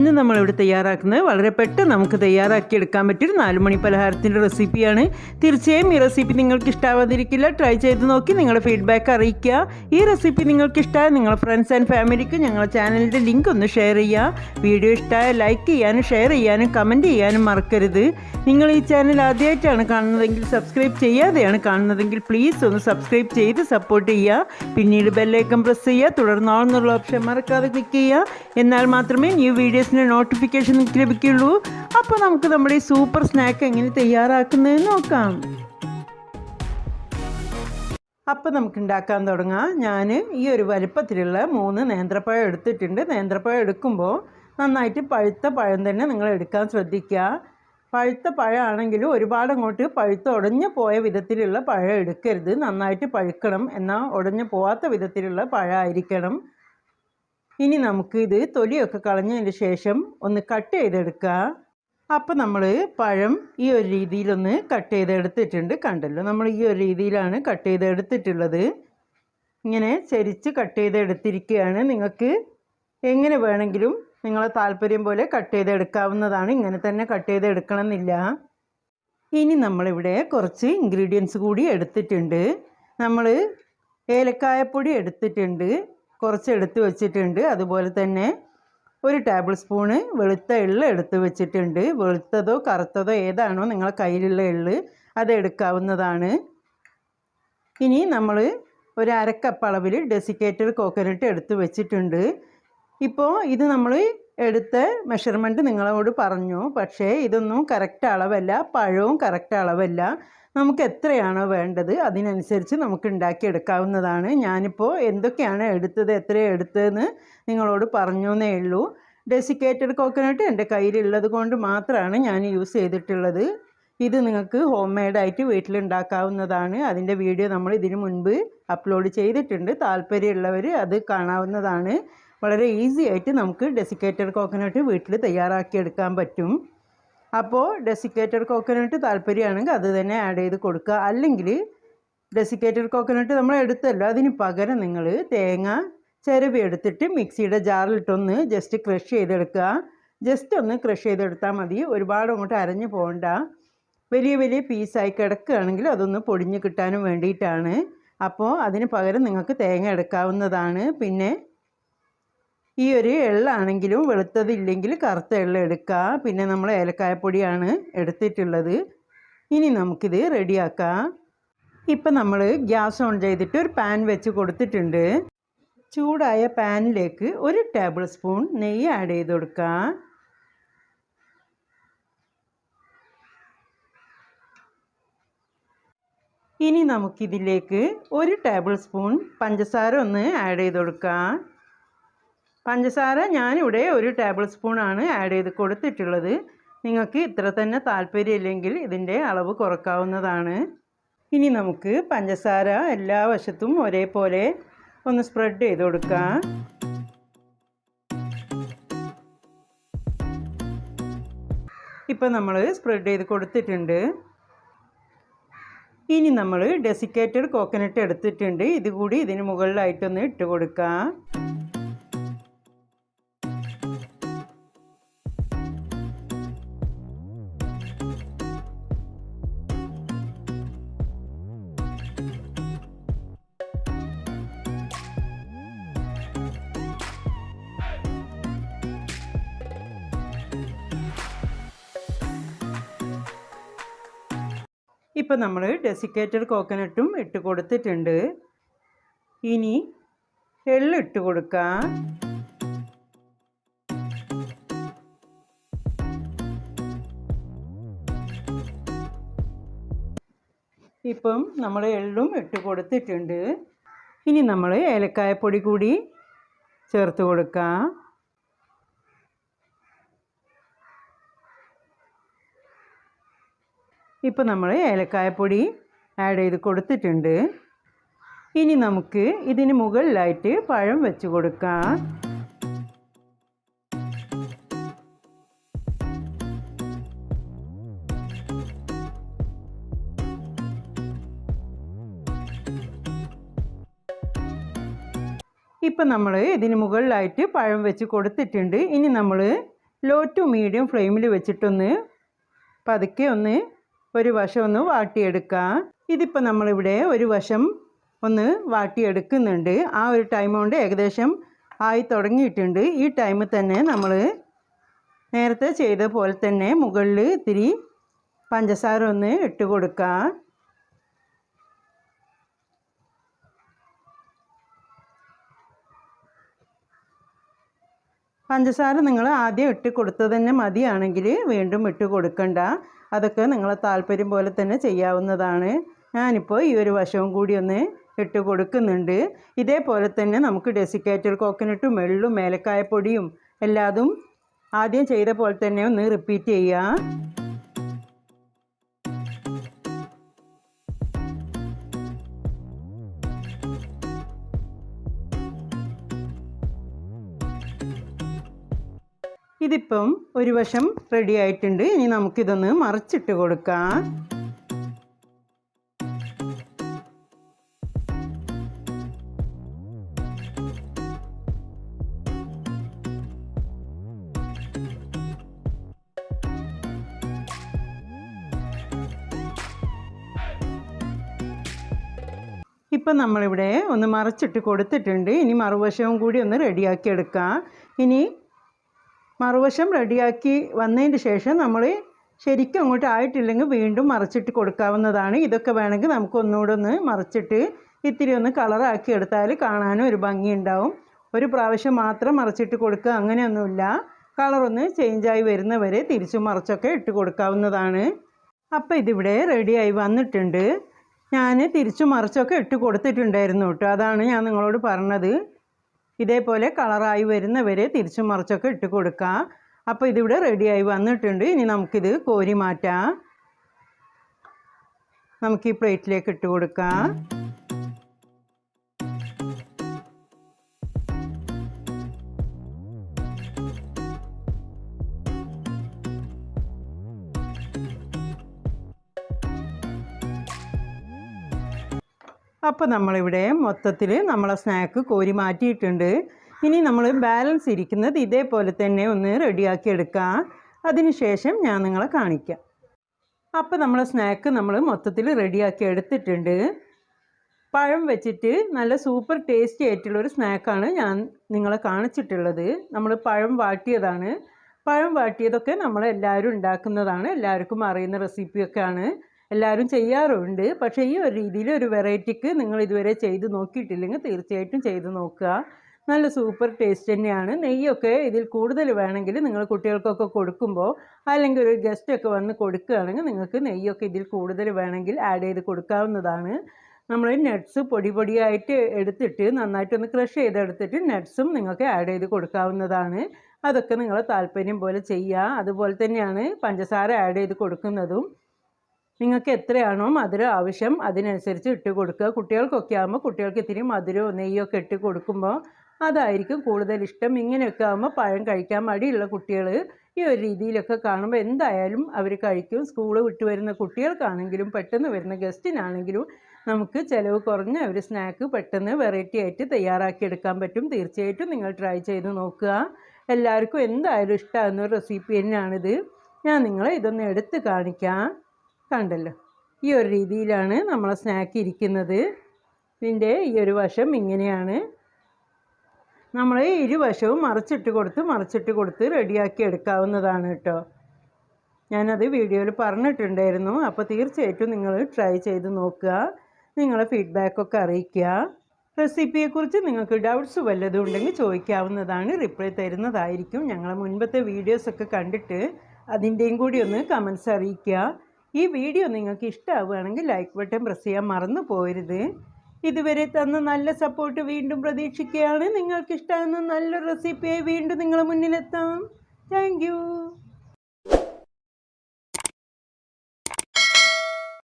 ഇന്ന് നമ്മളിവിടെ തയ്യാറാക്കുന്നത് വളരെ പെട്ടെന്ന് നമുക്ക് തയ്യാറാക്കി എടുക്കാൻ പറ്റിയൊരു നാലുമണി പലഹാരത്തിന്റെ റെസിപ്പിയാണ്. തീർച്ചയായും ഈ റെസിപ്പി നിങ്ങൾക്ക് ഇഷ്ടാവാതിരിക്കില്ല. ട്രൈ ചെയ്ത് നോക്കി നിങ്ങളുടെ ഫീഡ്ബാക്ക് അറിയിക്കുക. ഈ റെസിപ്പി നിങ്ങൾക്ക് ഇഷ്ടമായ നിങ്ങളുടെ ഫ്രണ്ട്സ് ആൻഡ് ഫാമിലിക്ക് ഞങ്ങളുടെ ചാനലിന്റെ ലിങ്ക് ഒന്ന് ഷെയർ ചെയ്യുക. വീഡിയോ ഇഷ്ടമായ ലൈക്ക് ചെയ്യാനും ഷെയർ ചെയ്യാനും കമന്റ് ചെയ്യാനും മറക്കരുത്. നിങ്ങൾ ഈ ചാനൽ ആദ്യമായിട്ടാണ് കാണുന്നതെങ്കിൽ സബ്സ്ക്രൈബ് ചെയ്യാതെയാണ് കാണുന്നതെങ്കിൽ പ്ലീസ് ഒന്ന് സബ്സ്ക്രൈബ് ചെയ്ത് സപ്പോർട്ട് ചെയ്യുക. പിന്നീട് ബെല്ലൈക്കൺ പ്രസ് ചെയ്യുക. തുടർന്നാളെന്നുള്ള ഓപ്ഷൻ മറക്കാതെ ക്ലിക്ക് ചെയ്യുക. എന്നാൽ മാത്രമേ ന്യൂ വീഡിയോസിന്റെ നോട്ടിഫിക്കേഷൻ ലഭിക്കുള്ളൂ. അപ്പോൾ നമുക്ക് നമ്മുടെ ഈ സൂപ്പർ സ്നാക്ക് എങ്ങനെ തയ്യാറാക്കുന്നതെന്ന് നോക്കാം. അപ്പം നമുക്ക് ഉണ്ടാക്കാൻ തുടങ്ങാം. ഞാൻ ഈ ഒരു വലുപ്പത്തിലുള്ള മൂന്ന് നേന്ത്രപ്പഴം എടുത്തിട്ടുണ്ട്. നേന്ത്രപ്പഴം എടുക്കുമ്പോൾ നന്നായിട്ട് പഴുത്ത പഴം തന്നെ നിങ്ങൾ എടുക്കാൻ ശ്രദ്ധിക്കുക. പഴുത്ത പഴമാണെങ്കിലും ഒരുപാട് അങ്ങോട്ട് പഴുത്ത് ഉടഞ്ഞു പോയ വിധത്തിലുള്ള പഴം എടുക്കരുത്. നന്നായിട്ട് പഴുക്കണം. എന്നാൽ ഉടഞ്ഞു പോവാത്ത വിധത്തിലുള്ള പഴമായിരിക്കണം. ഇനി നമുക്ക് ഇത് തൊലിയൊക്കെ കളഞ്ഞതിന് ശേഷം ഒന്ന് കട്ട് ചെയ്തെടുക്കുക അപ്പോൾ നമ്മൾ പഴം ഈ ഒരു രീതിയിലൊന്ന് കട്ട് ചെയ്തെടുത്തിട്ടുണ്ട് കണ്ടല്ലോ. നമ്മൾ ഈ ഒരു രീതിയിലാണ് കട്ട് ചെയ്തെടുത്തിട്ടുള്ളത്. ഇങ്ങനെ ചരിച്ച് കട്ട് ചെയ്തെടുത്തിരിക്കുകയാണ്. നിങ്ങൾക്ക് എങ്ങനെ വേണമെങ്കിലും നിങ്ങളെ താല്പര്യം പോലെ കട്ട് ചെയ്തെടുക്കാവുന്നതാണ്. ഇങ്ങനെ തന്നെ കട്ട് ചെയ്തെടുക്കണമെന്നില്ല. ഇനി നമ്മളിവിടെ കുറച്ച് ഇൻഗ്രീഡിയൻസ് കൂടി എടുത്തിട്ടുണ്ട്. നമ്മൾ ഏലക്കായപ്പൊടി എടുത്തിട്ടുണ്ട്. കുറച്ച് എടുത്ത് വെച്ചിട്ടുണ്ട്. അതുപോലെ തന്നെ ഒരു ടേബിൾ സ്പൂണ് വെളുത്ത എള്ള് എടുത്ത് വെച്ചിട്ടുണ്ട്. വെളുത്തതോ കറുത്തതോ ഏതാണോ നിങ്ങളെ കയ്യിലുള്ള എള്ള് അത് എടുക്കാവുന്നതാണ്. ഇനി നമ്മൾ ഒരു അരക്കപ്പ് അളവിൽ ഡെസിക്കേറ്റഡ് കോക്കനട്ട് എടുത്ത് വെച്ചിട്ടുണ്ട്. ഇപ്പോൾ ഇത് നമ്മൾ എടുത്ത മെഷർമെന്റ് നിങ്ങളോട് പറഞ്ഞു. പക്ഷേ ഇതൊന്നും കറക്റ്റ് അളവല്ല പഴവും കറക്റ്റ് അളവല്ല. നമുക്ക് എത്രയാണോ വേണ്ടത് അതിനനുസരിച്ച് നമുക്ക് ഉണ്ടാക്കിയെടുക്കാവുന്നതാണ് ഞാനിപ്പോൾ എന്തൊക്കെയാണ് എടുത്തത് എത്രയാണ് എടുത്തതെന്ന് നിങ്ങളോട് പറഞ്ഞു എന്നേ ഉള്ളൂ. ഡെസിക്കേറ്റഡ് കോക്കനട്ട് എന്റെ കയ്യിലുള്ളത് കൊണ്ട് മാത്രമാണ് ഞാൻ യൂസ് ചെയ്തിട്ടുള്ളത്. ഇത് നിങ്ങൾക്ക് ഹോം മെയ്ഡായിട്ട് വീട്ടിലുണ്ടാക്കാവുന്നതാണ്. അതിന്റെ വീഡിയോ നമ്മൾ ഇതിനു മുൻപ് അപ്ലോഡ് ചെയ്തിട്ടുണ്ട്. താല്പര്യമുള്ളവർ അത് കാണാവുന്നതാണ്. വളരെ ഈസി ആയിട്ട് നമുക്ക് ഡെസിക്കേറ്റഡ് കോക്കനട്ട് വീട്ടിൽ തയ്യാറാക്കിയെടുക്കാൻ പറ്റും. അപ്പോൾ ഡെസിക്കേറ്റഡ് കോക്കനട്ട് താല്പര്യമാണെങ്കിൽ അത് തന്നെ ആഡ് ചെയ്ത് കൊടുക്കുക. അല്ലെങ്കിൽ ഡെസിക്കേറ്റഡ് കോക്കനട്ട് നമ്മൾ എടുത്തല്ലോ അതിന് പകരം നിങ്ങൾ തേങ്ങ ചിരവി എടുത്തിട്ട് മിക്സിയുടെ ജാറിലിട്ടൊന്ന് ജസ്റ്റ് ക്രഷ് ചെയ്തെടുക്കുക. ജസ്റ്റ് ഒന്ന് ക്രഷ് ചെയ്തെടുത്താൽ മതി. ഒരുപാട് അങ്ങോട്ട് അരഞ്ഞു പോകണ്ട. വലിയ വലിയ പീസായി കിടക്കുകയാണെങ്കിൽ അതൊന്ന് പൊടിഞ്ഞ് കിട്ടാനും വേണ്ടിയിട്ടാണ്. അപ്പോൾ അതിന് പകരം നിങ്ങൾക്ക് തേങ്ങ എടുക്കാവുന്നതാണ്. പിന്നെ ഈ ഒരു എള്ളാണെങ്കിലും വെളുത്തതില്ലെങ്കിൽ കറുത്ത എള്ള എടുക്കുക പിന്നെ നമ്മൾ ഏലക്കായപ്പൊടിയാണ് എടുത്തിട്ടുള്ളത്. ഇനി നമുക്കിത് റെഡിയാക്കാം. ഇപ്പം നമ്മൾ ഗ്യാസ് ഓൺ ചെയ്തിട്ട് ഒരു പാൻ വെച്ച് കൊടുത്തിട്ടുണ്ട്. ചൂടായ പാനിലേക്ക് ഒരു ടേബിൾ സ്പൂൺ നെയ്യ് ആഡ് ചെയ്ത് കൊടുക്കുക ഇനി നമുക്കിതിലേക്ക് ഒരു ടേബിൾ സ്പൂൺ പഞ്ചസാര ഒന്ന് ആഡ് ചെയ്ത് കൊടുക്കാം. പഞ്ചസാര ഞാനിവിടെ ഒരു ടേബിൾ സ്പൂണാണ് ആഡ് ചെയ്ത് കൊടുത്തിട്ടുള്ളത്. നിങ്ങൾക്ക് ഇത്ര തന്നെ താല്പര്യമില്ലെങ്കിൽ ഇതിന്റെ അളവ് കുറക്കാവുന്നതാണ്. ഇനി നമുക്ക് പഞ്ചസാര എല്ലാ വശത്തും ഒരേപോലെ ഒന്ന് സ്പ്രെഡ് ചെയ്ത് കൊടുക്കാം. ഇപ്പം നമ്മൾ സ്പ്രെഡ് ചെയ്ത് കൊടുത്തിട്ടുണ്ട്. ഇനി നമ്മൾ ഡെസിക്കേറ്റഡ് കോക്കനട്ട് എടുത്തിട്ടുണ്ട്. ഇതുകൂടി ഇതിന് മുകളിലായിട്ടൊന്ന് ഇട്ട് കൊടുക്കാം. ഇപ്പം നമ്മൾ ഡെസിക്കേറ്റഡ് കോക്കനട്ടും ഇട്ട് കൊടുത്തിട്ടുണ്ട്. ഇനി എള്ളിട്ട് കൊടുക്കാം. ഇപ്പം നമ്മൾ എള്ളും ഇട്ട് കൊടുത്തിട്ടുണ്ട്. ഇനി നമ്മൾ ഏലക്കായപ്പൊടി കൂടി ചേർത്ത് കൊടുക്കാം. ഇപ്പോൾ നമ്മൾ ഏലക്കായപ്പൊടി ആഡ് ചെയ്ത് കൊടുത്തിട്ടുണ്ട്. ഇനി നമുക്ക് ഇതിന് മുകളിലായിട്ട് പഴം വെച്ച് കൊടുക്കാം. ഇപ്പം നമ്മൾ ഇതിന് മുകളിലായിട്ട് പഴം വെച്ച് കൊടുത്തിട്ടുണ്ട്. ഇനി നമ്മൾ ലോ ടു മീഡിയം ഫ്ലെയിമിൽ വെച്ചിട്ടൊന്ന് പതുക്കെ ഒന്ന് ഒരു വശം ഒന്ന് വാട്ടിയെടുക്കാം. ഇതിപ്പോൾ നമ്മളിവിടെ ഒരു വശം ഒന്ന് വാട്ടിയെടുക്കുന്നുണ്ട്. ആ ഒരു ടൈം കൊണ്ട് ഏകദേശം ആയി തുടങ്ങിയിട്ടുണ്ട്. ഈ ടൈമിൽ തന്നെ നമ്മൾ നേരത്തെ ചെയ്ത പോലെ തന്നെ മുകളിൽ ഇത്തിരി പഞ്ചസാര ഒന്ന് ഇട്ട് കൊടുക്കുക പഞ്ചസാര നിങ്ങൾ ആദ്യം ഇട്ട് കൊടുത്തത് തന്നെ മതിയാണെങ്കിൽ വീണ്ടും ഇട്ട് കൊടുക്കണ്ട. അതൊക്കെ നിങ്ങളെ താല്പര്യം പോലെ തന്നെ ചെയ്യാവുന്നതാണ്. ഞാനിപ്പോൾ ഈ ഒരു വശവും കൂടി ഒന്ന് ഇട്ട് കൊടുക്കുന്നുണ്ട്. ഇതേപോലെ തന്നെ നമുക്ക് ഡെസിക്കേറ്റഡ് കോക്കനട്ടും എള്ളും ഏലക്കായപ്പൊടിയും എല്ലാതും ആദ്യം ചെയ്ത പോലെ തന്നെ ഒന്ന് റിപ്പീറ്റ് ചെയ്യുക ഇതിപ്പം ഒരു വശം റെഡി ആയിട്ടുണ്ട്. ഇനി നമുക്കിതൊന്ന് മറിച്ചിട്ട് കൊടുക്കാം. ഇപ്പം നമ്മളിവിടെ ഒന്ന് മറിച്ചിട്ട് കൊടുത്തിട്ടുണ്ട്. ഇനി മറുവശവും കൂടി ഒന്ന് റെഡിയാക്കി എടുക്കാം. ഇനി മറുവശം റെഡിയാക്കി വന്നതിന് ശേഷം നമ്മൾ ശരിക്കും അങ്ങോട്ട് ആയിട്ടില്ലെങ്കിൽ വീണ്ടും മറിച്ചിട്ട് കൊടുക്കാവുന്നതാണ്. ഇതൊക്കെ വേണമെങ്കിൽ നമുക്ക് ഒന്നുകൂടെ ഒന്ന് മറിച്ചിട്ട് ഇത്തിരി ഒന്ന് കളറാക്കി എടുത്താൽ കാണാനും ഒരു ഭംഗിയുണ്ടാവും ഒരു പ്രാവശ്യം മാത്രം മറിച്ചിട്ട് കൊടുക്കുക അങ്ങനെയൊന്നുമില്ല. കളറൊന്ന് ചേഞ്ചായി വരുന്നവരെ തിരിച്ചും മറിച്ചൊക്കെ ഇട്ട് കൊടുക്കാവുന്നതാണ്. അപ്പോൾ ഇതിവിടെ റെഡിയായി വന്നിട്ടുണ്ട്. ഞാൻ തിരിച്ചു മറിച്ചൊക്കെ ഇട്ട് കൊടുത്തിട്ടുണ്ടായിരുന്നു കേട്ടോ. അതാണ് ഞാൻ നിങ്ങളോട് പറഞ്ഞത്. ഇതേപോലെ കളറായി വരുന്നവരെ തിരിച്ചു മറിച്ചൊക്കെ ഇട്ട് കൊടുക്കുക അപ്പോൾ ഇതിവിടെ റെഡിയായി വന്നിട്ടുണ്ട്. ഇനി നമുക്കിത് കോരി മാറ്റാം. നമുക്ക് ഈ പ്ലേറ്റിലേക്ക് ഇട്ട് കൊടുക്കാം. അപ്പോൾ നമ്മളിവിടെ മൊത്തത്തിൽ നമ്മളെ സ്നാക്ക് കോരി മാറ്റിയിട്ടുണ്ട്. ഇനി നമ്മൾ ബാലൻസ് ഇരിക്കുന്നത് ഇതേപോലെ തന്നെ ഒന്ന് റെഡിയാക്കി എടുക്കാം. അതിനുശേഷം ഞാൻ നിങ്ങളെ കാണിക്കാം. അപ്പോൾ നമ്മളെ സ്നാക്ക് നമ്മൾ മൊത്തത്തിൽ റെഡിയാക്കി എടുത്തിട്ടുണ്ട്. പഴം വെച്ചിട്ട് നല്ല സൂപ്പർ ടേസ്റ്റി ആയിട്ടുള്ള ഒരു സ്നാക്കാണ് ഞാൻ നിങ്ങളെ കാണിച്ചിട്ടുള്ളത്. നമ്മൾ പഴം വാട്ടിയതാണ്. പഴം വാട്ടിയതൊക്കെ നമ്മളെല്ലാവരും ഉണ്ടാക്കുന്നതാണ്. എല്ലാവർക്കും അറിയുന്ന റെസിപ്പിയൊക്കെയാണ് എല്ലാവരും ചെയ്യാറുണ്ട്. പക്ഷേ ഈ ഒരു രീതിയിൽ ഒരു വെറൈറ്റിക്ക് നിങ്ങൾ ഇതുവരെ ചെയ്ത് നോക്കിയിട്ടില്ലെങ്കിൽ തീർച്ചയായിട്ടും ചെയ്ത് നോക്കുക. നല്ല സൂപ്പർ ടേസ്റ്റ് തന്നെയാണ്. നെയ്യൊക്കെ ഇതിൽ കൂടുതൽ വേണമെങ്കിൽ നിങ്ങൾ കുട്ടികൾക്കൊക്കെ കൊടുക്കുമ്പോൾ അല്ലെങ്കിൽ ഒരു ഗസ്റ്റൊക്കെ വന്ന് കൊടുക്കുകയാണെങ്കിൽ നിങ്ങൾക്ക് നെയ്യൊക്കെ ഇതിൽ കൂടുതൽ വേണമെങ്കിൽ ആഡ് ചെയ്ത് കൊടുക്കാവുന്നതാണ്. നമ്മൾ നട്ട്സ് പൊടി പൊടിയായിട്ട് എടുത്തിട്ട് നന്നായിട്ടൊന്ന് ക്രഷ് ചെയ്തെടുത്തിട്ട് നട്ട്സും നിങ്ങൾക്ക് ആഡ് ചെയ്ത് കൊടുക്കാവുന്നതാണ്. അതൊക്കെ നിങ്ങളെ താല്പര്യം പോലെ ചെയ്യുക. അതുപോലെ തന്നെയാണ് പഞ്ചസാര ആഡ് ചെയ്ത് കൊടുക്കുന്നതും. നിങ്ങൾക്ക് എത്രയാണോ മധുരം ആവശ്യം അതിനനുസരിച്ച് ഇട്ട് കൊടുക്കുക. കുട്ടികൾക്കൊക്കെ ആകുമ്പോൾ കുട്ടികൾക്ക് ഇത്തിരി മധുരവും നെയ്യൊക്കെ ഇട്ട് കൊടുക്കുമ്പോൾ അതായിരിക്കും കൂടുതൽ ഇഷ്ടം. ഇങ്ങനെയൊക്കെ ആകുമ്പോൾ പഴം കഴിക്കാൻ മടിയുള്ള കുട്ടികൾ ഈ ഒരു രീതിയിലൊക്കെ കാണുമ്പോൾ എന്തായാലും അവർ കഴിക്കും. സ്കൂൾ വിട്ട് വരുന്ന കുട്ടികൾക്കാണെങ്കിലും പെട്ടെന്ന് വരുന്ന ഗസ്റ്റിനാണെങ്കിലും നമുക്ക് ചിലവ് കുറഞ്ഞ ഒരു സ്നാക്ക് പെട്ടെന്ന് വെറൈറ്റി ആയിട്ട് തയ്യാറാക്കി എടുക്കാൻ പറ്റും. തീർച്ചയായിട്ടും നിങ്ങൾ ട്രൈ ചെയ്ത് നോക്കുക. എല്ലാവർക്കും എന്തായാലും ഇഷ്ടമാകുന്ന ഒരു റെസിപ്പി തന്നെയാണിത്. ഞാൻ നിങ്ങളെ ഇതൊന്ന് എടുത്ത് കാണിക്കാം. കണ്ടല്ലോ. ഈ ഒരു രീതിയിലാണ് നമ്മളെ സ്നാക്ക് ഇരിക്കുന്നത്. ഇതിന്റെ ഈ ഒരു വശം ഇങ്ങനെയാണ്. നമ്മൾ ഇരുവശവും മറിച്ചിട്ട് കൊടുത്ത് മറിച്ചിട്ട് കൊടുത്ത് റെഡിയാക്കി എടുക്കാവുന്നതാണ് കേട്ടോ. ഞാനത് വീഡിയോയിൽ പറഞ്ഞിട്ടുണ്ടായിരുന്നു. അപ്പോൾ തീർച്ചയായിട്ടും നിങ്ങൾ ട്രൈ ചെയ്ത് നോക്കുക. നിങ്ങളെ ഫീഡ്ബാക്കൊക്കെ അറിയിക്കുക. റെസിപ്പിയെക്കുറിച്ച് നിങ്ങൾക്ക് ഡൗട്ട്സ് വല്ലതും ഉണ്ടെങ്കിൽ ചോദിക്കാവുന്നതാണ്. റിപ്ലൈ തരുന്നതായിരിക്കും. ഞങ്ങളെ മുൻപത്തെ വീഡിയോസൊക്കെ കണ്ടിട്ട് അതിന്റെയും കൂടി ഒന്ന് കമൻസ് അറിയിക്കുക. ഈ വീഡിയോ നിങ്ങൾക്ക് ഇഷ്ടമാവുകയാണെങ്കിൽ ലൈക്ക് ബട്ടൺ പ്രസ് ചെയ്യാൻ മറന്നു പോരുത്. ഇതുവരെ തന്ന നല്ല സപ്പോർട്ട് വീണ്ടും പ്രതീക്ഷിക്കുകയാണ്. നിങ്ങൾക്ക് ഇഷ്ടമാകുന്ന നല്ലൊരു റെസിപ്പിയായി വീണ്ടും നിങ്ങളുടെ മുന്നിലെത്താം. താങ്ക്